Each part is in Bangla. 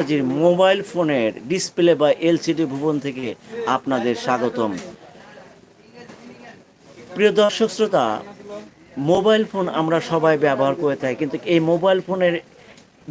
টেকনোলজির মোবাইল ফোনের ডিসপ্লে বা এলসিডি ভুবন থেকে আপনাদের স্বাগতম। প্রিয় দর্শক শ্রোতা, মোবাইল ফোন আমরা সবাই ব্যবহার করে থাকি, কিন্তু এই মোবাইল ফোনের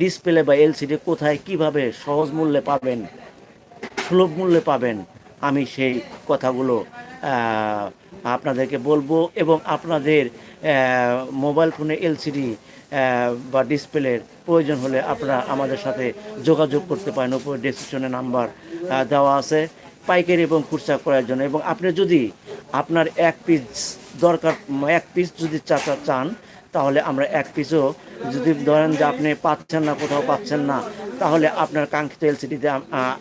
ডিসপ্লে বা এলসিডি কোথায়, কীভাবে সহজ মূল্যে পাবেন, সুলভ মূল্যে পাবেন, আমি সেই কথাগুলো আপনাদেরকে বলব এবং আপনাদের মোবাইল ফোনে এলসিডি বা ডিসপ্লের প্রয়োজন হলে আপনারা আমাদের সাথে যোগাযোগ করতে পারেন। উপরে ডেসক্রিপশনে নাম্বার দেওয়া আছে। পাইকারি এবং খুচরা করার জন্য। এবং আপনি যদি আপনার এক পিস দরকার, এক পিস যদি চাচা চান, তাহলে আমরা এক পিসও যদি ধরেন যে আপনি পাচ্ছেন না, কোথাও পাচ্ছেন না তাহলে আপনার কাঙ্ক্ষিত এলসিডিতে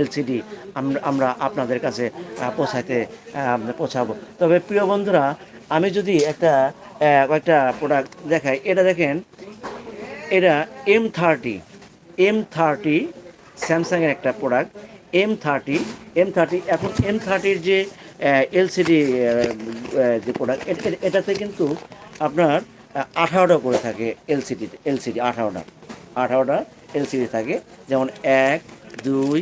এলসিডি আমরা আপনাদের কাছে পৌঁছাইতে পৌঁছাবো। তবে প্রিয় বন্ধুরা, আমি যদি একটা কয়েকটা প্রোডাক্ট দেখাই, এটা দেখেন, এটা এম থার্টি এম থার্টি স্যামসাংয়ের একটা product M thirty M thirty এখন এম থার্টির যে এলসিডি যে প্রোডাক্ট এটাতে কিন্তু আপনার আঠারোটা করে থাকে এলসিডি এলসিডি আঠারোটা আঠারোটা এলসিডি থাকে। যেমন এক, দুই,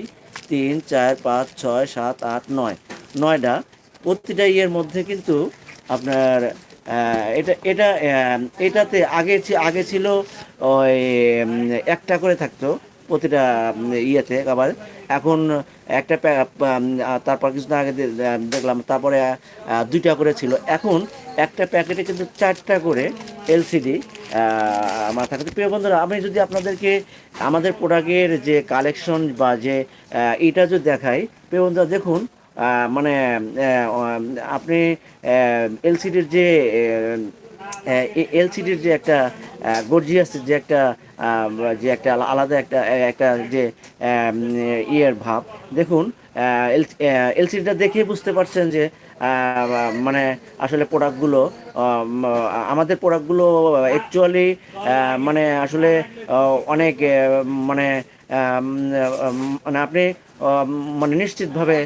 তিন, চার, পাঁচ, ছয়, সাত, আট, নয়। নয়টা প্রতিটা ইয়ের মধ্যে কিন্তু আপনার এটা এটা এটাতে আগে আগে ছিল ওই একটা করে থাকতো প্রতিটা ইয়েতে আবার। এখন একটা তারপর কিছুদিন আগে দেখলাম, তারপরে দুইটা করে ছিল। এখন একটা প্যাকেটে কিন্তু চারটা করে এলসিডি তো প্রিয় বন্ধুরা, আমি যদি আপনাদেরকে আমাদের প্রোডাক্টের যে কালেকশন বা যে এটা যদি দেখাই, প্রিয় বন্ধুরা, দেখুন মানে আপনি এলসিডির যে এলসিডির যে একটা গর্জিয়াস যে একটা যে একটা আলাদা একটা একটা যে ইয়ের ভাব, দেখুন এলসিডিটা দেখে বুঝতে পারছেন যে মানে আসলে প্রোডাক্টগুলো আমাদের প্রোডাক্টগুলো অ্যাকচুয়ালি মানে আসলে অনেক মানে মানে আপনি মানে নিশ্চিতভাবে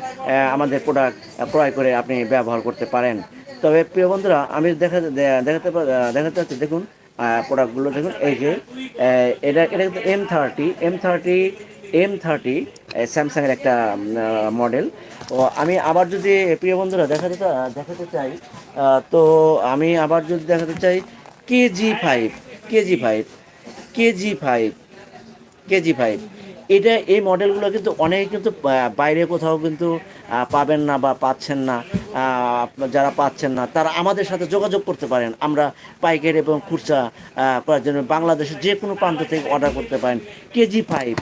আমাদের প্রোডাক্ট ক্রয় করে আপনি ব্যবহার করতে পারেন। তবে প্রিয় বন্ধুরা, আমি দেখা দেখাতে দেখাতে পাচ্ছি দেখুন প্রোডাক্টগুলো দেখুন, এই যে এটা এটা M thirty M thirty M thirty স্যামসাংয়ের একটা মডেল ও, আমি আবার যদি, প্রিয় বন্ধুরা, দেখাতে দেখাতে চাই তো আমি আবার যদি দেখাতে চাই, KG five KG five KG five KG five এটা, এই মডেলগুলো কিন্তু অনেকে কিন্তু বাইরে কোথাও কিন্তু পাবেন না বা পাচ্ছেন না। যারা পাচ্ছেন না, তারা আমাদের সাথে যোগাযোগ করতে পারেন। আমরা পাইকারি এবং খুচরা করার জন্য বাংলাদেশের যে কোনো প্রান্ত থেকে অর্ডার করতে পারেন। কেজি ফাইভ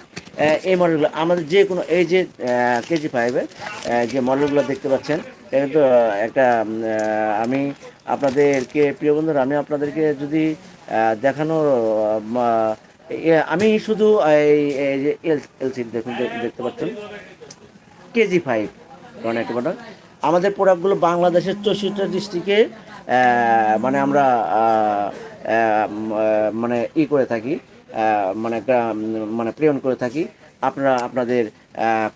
এই মডেলগুলো আমাদের যে কোনো এই যে কেজি ফাইভের যে মডেলগুলো দেখতে পাচ্ছেন এটা আহ, একটা আমি আপনাদেরকে প্রিয় বন্ধুরা আমি আপনাদেরকে যদি দেখানোর আমি শুধু এই যে এলসিডি দেখুন দেখতে পাচ্ছেন। কেজি ফাইভ কারণ একটা প্রোডাক্ট আমাদের প্রোডাক্টগুলো বাংলাদেশের চৌষট্টি ডিস্ট্রিক্টে মানে আমরা মানে ই করে থাকি। মানে মানে প্রেরণ করে থাকি। আপনারা আপনাদের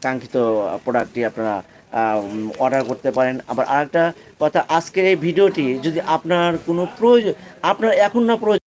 কাঙ্ক্ষিত প্রোডাক্টটি আপনারা অর্ডার করতে পারেন। আবার আরেকটা কথা, আজকের এই ভিডিওটি যদি আপনার কোনো প্রয়োজন, আপনার এখন না প্রয়োজন